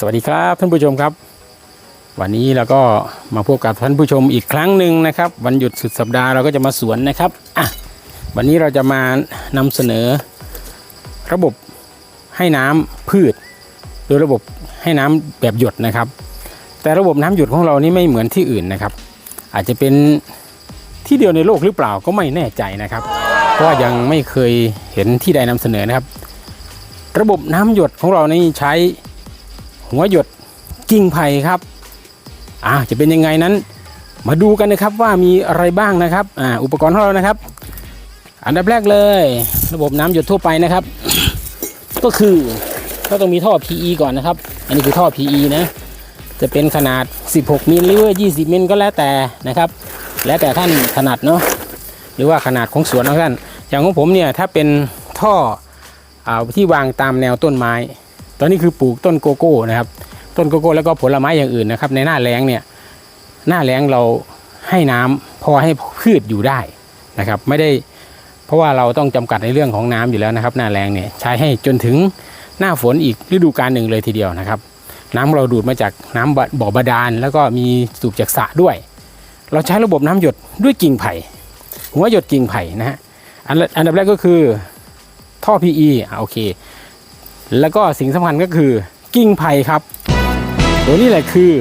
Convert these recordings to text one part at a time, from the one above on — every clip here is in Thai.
สวัสดีครับท่านผู้ชมครับ วันนี้เราก็มาพบกับท่านผู้ชมอีกครั้งหนึ่งนะครับ วันหยุดสุดสัปดาห์เราก็จะมาสวนนะครับอะวันนี้เราจะมานำเสนอ ระบบให้น้ำพืช โดยระบบให้น้ำแบบหยดนะครับ แต่ระบบน้ำหยดของเรานี่ไม่เหมือนที่อื่นนะครับ อาจจะเป็นที่เดียวในโลกหรือเปล่าก็ไม่แน่ใจนะครับ เพราะยังไม่เคยเห็นที่ใดนำเสนอนะครับ ระบบน้ำหยดของเรานี่ใช้ หัวหยดกิ่งไผ่ครับอ่าจะเป็นยังไงนั้น มาดูกันนะครับว่ามีอะไรบ้างนะครับอ่าอุปกรณ์ของเรานะครับ อันดับแรกเลย ระบบน้ำหยดทั่วไปนะครับ ก็คือก็ต้องมีท่อ PE ก่อนนะครับ อันนี้คือท่อ PE นะจะเป็นขนาด 16 มิลหรือว่า 20 มิลก็แล้วแต่นะครับ แล้วแต่ท่านถนัดเนาะหรือว่าขนาดของสวนของท่าน อย่างของผมเนี่ยถ้าเป็นท่ออ่าที่วางตามแนวต้นไม้ ตอนนี้คือปลูกต้นโกโก้นะครับ ต้นโกโก้แล้วก็ผลไม้อย่างอื่นนะครับ ในหน้าแล้งเนี่ยหน้าแล้งเราให้น้ำพอให้พืชอยู่ได้นะครับ ไม่ได้เพราะว่าเราต้องจำกัดในเรื่องของน้ำอยู่แล้วนะครับ หน้าแล้งเนี่ยใช้ให้จนถึงหน้าฝนอีกฤดูกาลหนึ่งเลยทีเดียวนะครับ น้ำเราดูดมาจากน้ำบ่บ่อบาดาล แล้วก็มีสูบจากสระด้วย เราใช้ระบบน้ำหยดด้วยกิ่งไผ่หัวหยดกิ่งไผ่นะฮะอันอันดับแรกก็คือท่อ PE อะโอเค แล้วก็สิ่งสำคัญก็คือกิ่งไผ่ครับ ตัวนี้แหละคือ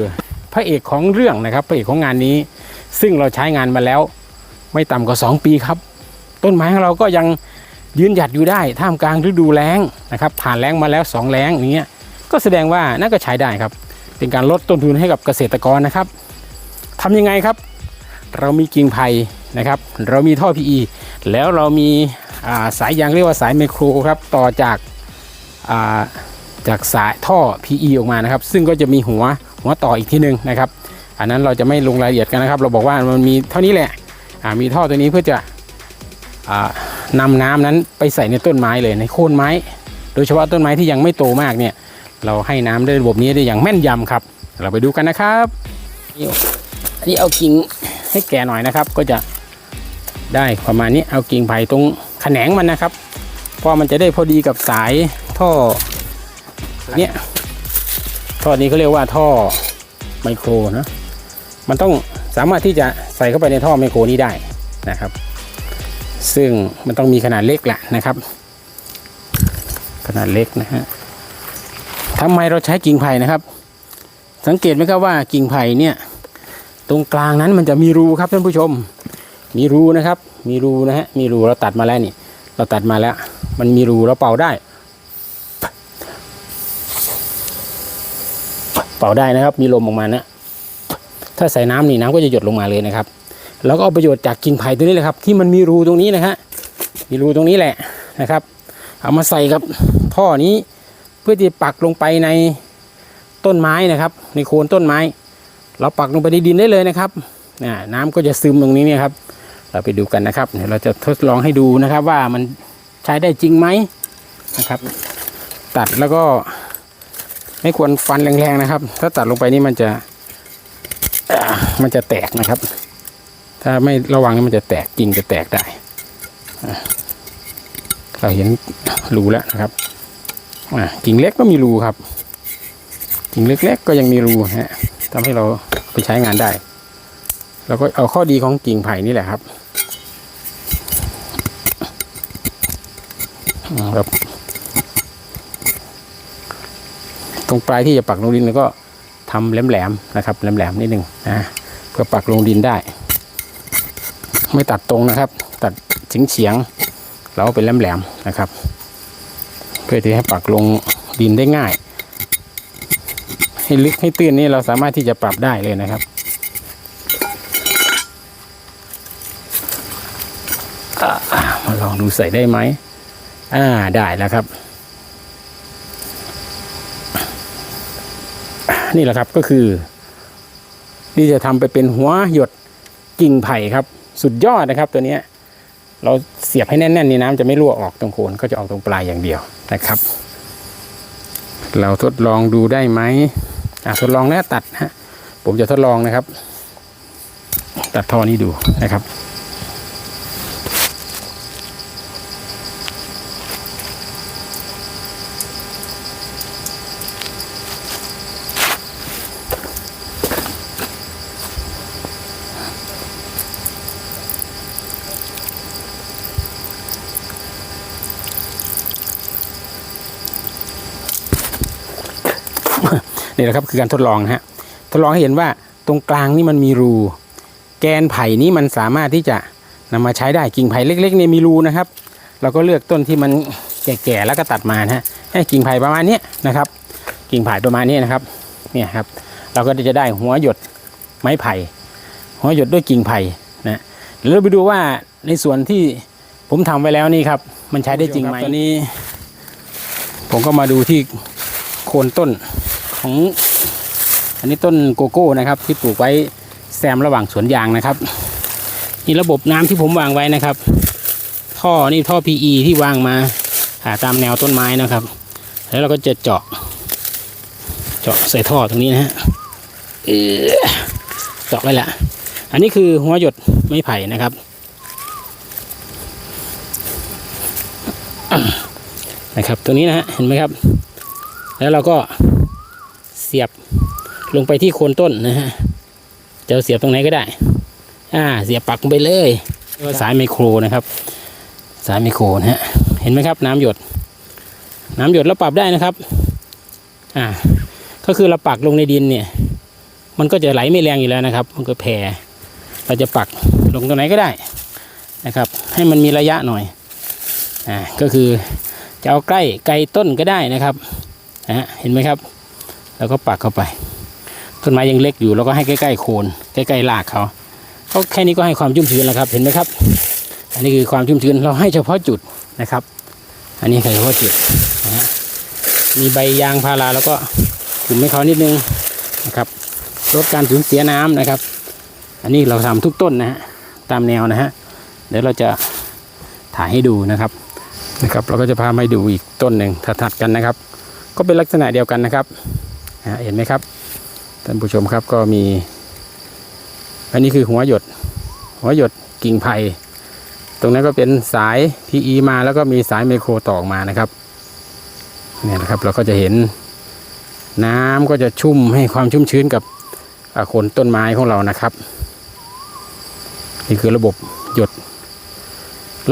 พระเอกของเรื่องนะครับ พระเอกของงานนี้ ซึ่งเราใช้งานมาแล้ว ไม่ต่ำกว่า 2 ปีครับ ต้นไม้ของเราก็ยังยืนหยัดอยู่ได้ท่ามกลางฤดูแล้งนะครับ ผ่านแล้งมาแล้ว 2 แล้งอย่างเงี้ยก็แสดงว่าน่าก็ใช้ได้ครับ เป็นการลดต้นทุนให้กับเกษตรกรนะครับทำยังไงครับ เรามีกิ่งไผ่นะครับ เรามีท่อ PE แล้วเรามีาสายยางเรียกว่าสายไมโครครับต่อจาก จากสายท่อ PE ออกมานะครับ ซึ่งก็จะมีหัวหัวต่ออีกทีหนึงนะครับ อันนั้นเราจะไม่ลงรายละเอียดกันนะครับ เราบอกว่ามันมีเท่านี้แหละมีท่อตัวนี้เพื่อจะอ่านำน้ำนั้นไปใส่ในต้นไม้เลยในโคนไม้ โดยเฉพาะต้นไม้ที่ยังไม่โตมากเนี่ย เราให้น้ำด้วยระบบนี้ได้อย่างแม่นยำครับ เราไปดูกันนะครับนี่อันนี้เอากิ่งให้แก่หน่อยนะครับ ก็จะได้ประมาณนี้เอากิ่งไผ่ตรงแขนงมันนะครับ ราะมันจะได้พอดีกับสายท่อเนี่ยท่อนี้เขาเรียกว่าท่อไมโครนะมันต้องสามารถที่จะใส่เข้าไปในท่อไมโครนี้ได้นะครับ ซึ่งมันต้องมีขนาดเล็กแหละนะครับ ขนาดเล็กนะฮะทำไมเราใช้กิ่งไผ่นะครับ สังเกตไหมครับว่ากิ่งไผ่เนี่ยตรงกลางนั้นมันจะมีรูครับท่านผู้ชม มีรูนะครับ มีรูนะฮะมีรูเราตัดมาแล้วนี่ เราตัดมาแล้ว มันมีรูเราเป่าได้ เป่าได้นะครับ มีลมออกมานะ ถ้าใส่น้ำนี่น้ำก็จะหยดลงมาเลยนะครับ แล้วก็เอาประโยชน์จากกิ่งไผ่ตัวนี้เลยครับ ที่มันมีรูตรงนี้นะฮะมีรูตรงนี้แหละนะครับ เอามาใส่กับท่อนี้ เพื่อที่ปักลงไปในต้นไม้นะครับ ในโคนต้นไม้ เราปักลงไปในดินได้เลยนะครับน้ำก็จะซึมตรงนี้เนี่ยครับ เราไปดูกันนะครับเดี๋ยวเราจะทดลองให้ดูนะครับว่ามัน ใช้ได้จริงไหมนะครับ ตัดแล้วก็ไม่ควรฟันแรงๆนะครับ ถ้าตัดลงไปนี่มันจะมันจะแตกนะครับ ถ้าไม่ระวังมันจะแตกกิ่งจะแตกได้ เราเห็นรูแล้วนะครับกิ่งเล็กก็มีรูครับกิ่งเล็กๆก็ยังมีรูฮะทำให้เราไปใช้งานได้ แล้วก็เอาข้อดีของกิ่งไผ่นี่แหละครับ ครับ ตรงปลายที่จะปักลงดินแล้วก็ทำแหลมๆนะครับ แหลมๆนิดหนึ่งนะเพื่อปักลงดินได้ ไม่ตัดตรงนะครับ ตัดเฉียงๆเราเอาเป็นแหลมๆนะครับ เพื่อที่ให้ปักลงดินได้ง่าย ให้ลึกให้ตื้นนี่เราสามารถที่จะปรับได้เลยนะครับมาลองดูใส่ได้ไหม อ่าได้แล้วครับ นี่แหละครับก็คือนี่จะทำไปเป็นหัวหยดกิ่งไผ่ครับ สุดยอดนะครับ ตัวนี้เราเสียบให้แน่นๆนี่น้ำจะไม่รั่วออกตรงโคนก็จะออกตรงปลายอย่างเดียวนะครับ เราทดลองดูได้ไหมอะทดลองแล้วตัดฮะผมจะทดลองนะครับ ตัดท่อนี้ดูนะครับ นี่แหละครับคือการทดลองนะฮะทดลองให้เห็นว่าตรงกลางนี่มันมีรู แกนไผ่นี้มันสามารถที่จะนำมาใช้ได้กิ่งไผ่เล็กๆเนี่ยมีรูนะครับ เราก็เลือกต้นที่มันแก่ๆแล้วก็ตัดมานะฮะให้กิ่งไผ่ประมาณเนี้ยนะครับ กิ่งไผ่ประมาณนี้นะครับเนี่ยครับ เราก็จะได้หัวหยดไม้ไผ่ หัวหยดด้วยกิ่งไผ่นะเดี๋ยวเราไปดูว่าในส่วนที่ผมทำไว้แล้วนี่ครับ มันใช้ได้จริงไหมตอนนี้ ผมก็มาดูที่โคนต้น ของ อันนี้ต้นโกโก้นะครับ ที่ปลูกไว้แซมระหว่างสวนยางนะครับนี่ระบบน้ำที่ผมวางไว้นะครับ ท่อนี่ท่อ PE ที่วางมาหาตามแนวต้นไม้นะครับ แล้วเราก็จะเจาะ เจาะใส่ท่อตรงนี้นะฮะเออเจาะไว้ละอันนี้คือหัวหยดไม้ไผ่นะครับนะครับ ตรงนี้นะฮะเห็นไหมครับ แล้วเราก็ สียบลงไปที่โคนต้นนะฮะจะเสียบตรงไหนก็ได้ อ่า เสียบปักลงไปเลยสายไมโครนะครับ สายไมโครนะฮะ เห็นไหมครับน้ำหยด น้ำหยดเราปรับได้นะครับ อ่า ก็คือเราปักลงในดินเนี่ย มันก็จะไหลไม่แรงอยู่แล้วนะครับ มันก็แผ่เราจะปักลงตรงไหนก็ได้นะครับ ให้มันมีระยะหน่อย อ่า ก็คือจะเอาใกล้ไกลต้นก็ได้นะครับ นะฮะ เห็นไหมครับ แล้วก็ปักเข้าไป ต้นไม้ยังเล็กอยู่เราก็ให้ใกล้ๆโคนใกล้ๆรากเขาเขาแค่นี้ก็ให้ความชุ่มชื้นแล้วครับ เห็นไหมครับ อันนี้คือความชุ่มชื้นเราให้เฉพาะจุดนะครับ อันนี้คือเฉพาะจุดนะฮะมีใบยางพาราแล้วก็กลุ่มให้เขานิดนึงนะครับลดการสูญเสียน้ำนะครับ อันนี้เราทำทุกต้นนะฮะตามแนวนะฮะเดี๋ยวเราจะถ่ายให้ดูนะครับนะครับ เราก็จะพามาดูอีกต้นหนึ่งถัดๆกันนะครับ ก็เป็นลักษณะเดียวกันนะครับ เห็นไหมครับท่านผู้ชมครับก็มี อันนี้คือหัวหยด หัวหยดกิ่งไผ่ตรงนั้นก็เป็นสาย PE มาแล้วก็มีสายไมโครต่อกมานะครับเนี่ยนะครับเราก็จะเห็นน้ำก็จะชุ่มให้ความชุ่มชื้นกับโคนต้นไม้ของเรานะครับ นี่คือระบบหยด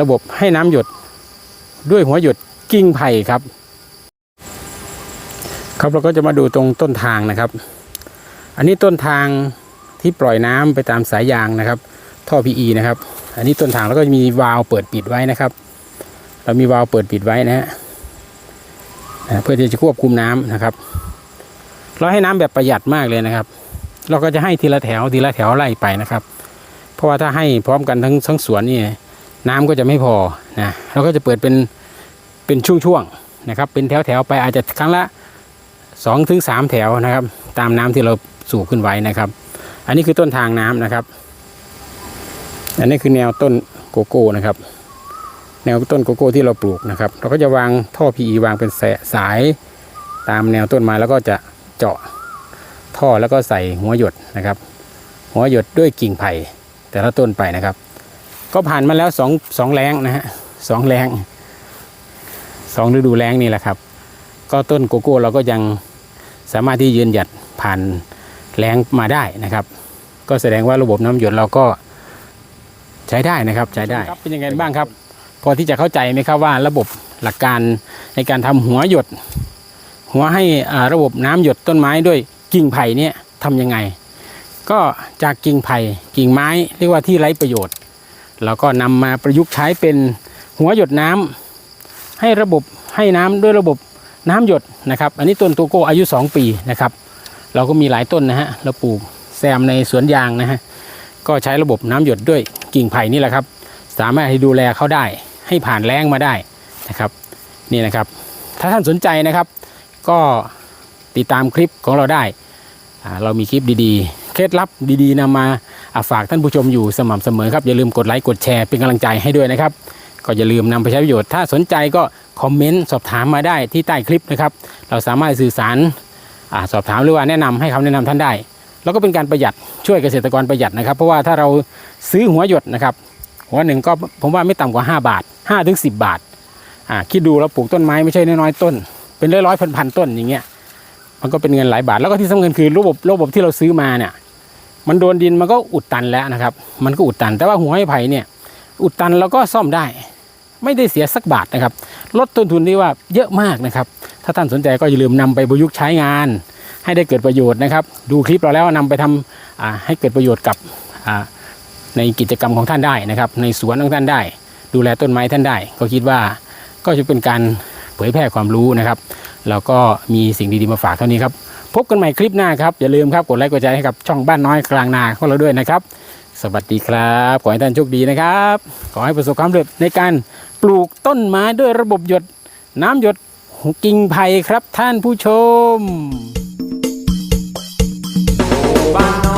ระบบให้น้ำหยดด้วยหัวหยดกิ่งไผ่ครับ ครับเราก็จะมาดูตรงต้นทางนะครับ อันนี้ต้นทางที่ปล่อยน้ำไปตามสายยางนะครับ ท่อ PE นะครับ อันนี้ต้นทางแล้วก็มีวาล์วเปิดปิดไว้นะครับ เรามีวาล์วเปิดปิดไว้นะฮะเพื่อที่จะควบคุมน้ำนะครับ เราให้น้ำแบบประหยัดมากเลยนะครับ เราก็จะให้ทีละแถวทีละแถวไล่ไปนะครับ เพราะว่าถ้าให้พร้อมกันทั้งทั้งสวนนี่น้ำก็จะไม่พอนะเราก็จะเปิดเป็นเป็นช่วงๆนะครับ เป็นแถวๆไปอาจจะครั้งละ สองถึงสามแถวนะครับ ตามน้ำที่เราสูบขึ้นไว้นะครับ อันนี้คือต้นทางน้ำนะครับ อันนี้คือแนวต้นโกโก้นะครับ แนวต้นโกโก้ที่เราปลูกนะครับ เราก็จะวางท่อ PE วางเป็นสายตามแนวต้นม้แล้วก็จะเจาะท่อแล้วก็ใส่หัวหยดนะครับ หัวหยดด้วยกิ่งไผ่แต่ละต้นไปนะครับ ก็ผ่านมาแล้วสองสองแรงนะฮะสองแรงสองฤดูแรงนี่แหละครับ ก็ต้นโกโก้เราก็ยังสามารถที่ยืนหยัดผ่านแรงมาได้นะครับ ก็แสดงว่าระบบน้ำหยดเราก็ใช้ได้นะครับใช้ได้เป็นยังไงบ้างครับ พอที่จะเข้าใจไหมครับว่าระบบหลักการในการทำหัวหยด หัวให้อ่าระบบน้ำหยดต้นไม้ด้วยกิ่งไผ่เนี่ยทำยังไง ก็จากกิ่งไผ่กิ่งไม้เรียกว่าที่ไร้ประโยชน์เราก็นำมาประยุกต์ใช้เป็นหัวหยดน้ำให้ระบบให้น้ำด้วยระบบ น้ำหยดนะครับ อันนี้ต้นโตโก้อายุ 2 ปีนะครับ เราก็มีหลายต้นนะฮะเราปลูกแซมในสวนยางนะฮะก็ใช้ระบบน้ำหยดด้วยกิ่งไผ่นี่แหละครับ สามารถให้ดูแลเขาได้ ให้ผ่านแรงมาได้นะครับนี่นะครับ ถ้าท่านสนใจนะครับ ก็ติดตามคลิปของเราได้เรามีคลิปดีๆ เคล็ดลับดีๆนำมาอ่าฝากท่านผู้ชมอยู่สม่ำเสมอครับ อย่าลืมกดไลค์กดแชร์เป็นกำลังใจให้ด้วยนะครับ ก็อย่าลืมนำไปใช้ประโยชน์ ถ้าสนใจก็คอมเมนต์สอบถามมาได้ที่ใต้คลิปนะครับ เราสามารถสื่อสารอสอบถามหรือว่าแนะนำให้คำแนะนำท่านได้ แล้วก็เป็นการประหยัดช่วยเกษตรกรประหยัดนะครับ เพราะว่าถ้าเราซื้อหัวหยดนะครับ หัวหนึ่งก็ผมว่าไม่ต่ำกว่า 5 บาท5ถึง10 บาทอ่าคิดดูเราปลูกต้นไม้ไม่ใช่น้อยๆต้น เป็นร้อยร้อยพันพันต้นอย่างเงี้ยมันก็เป็นเงินหลายบาทแล้วก็ที่สำคัญคือระบบระบบที่เราซื้อมาเนี่ยมันโดนดินมันก็อุดตันแล้วนะครับ มันก็อุดตัน แต่ว่าหัวไม้ไผ่เนี่ย อุดตันแล้วก็ซ่อมได้ ไม่ได้เสียสักบาทนะครับ ลดต้นทุนที่ว่าเยอะมากนะครับ ถ้าท่านสนใจก็อย่าลืมนำไปประยุกต์ใช้งาน ให้ได้เกิดประโยชน์นะครับ ดูคลิปเราแล้วนำไปทำอ่าให้เกิดประโยชน์กับในกิจกรรมของท่านได้นะครับ ในสวนของท่านได้ ดูแลต้นไม้ท่านได้ ก็คิดว่าก็จะเป็นการเผยแพร่ความรู้นะครับแล้วก็มีสิ่งดีๆมาฝากเท่านี้ครับ พบกันใหม่คลิปหน้าครับ อย่าลืมครับ กดไลค์กดแชร์ให้กับช่องบ้านน้อยกลางนาของเราด้วยนะครับ สวัสดีครับ ขอให้ท่านโชคดีนะครับ ขอให้ประสบความสำเร็จในการปลูกต้นไม้ด้วยระบบหยด น้ำหยดกิ่งไผ่ครับท่านผู้ชมบ้าน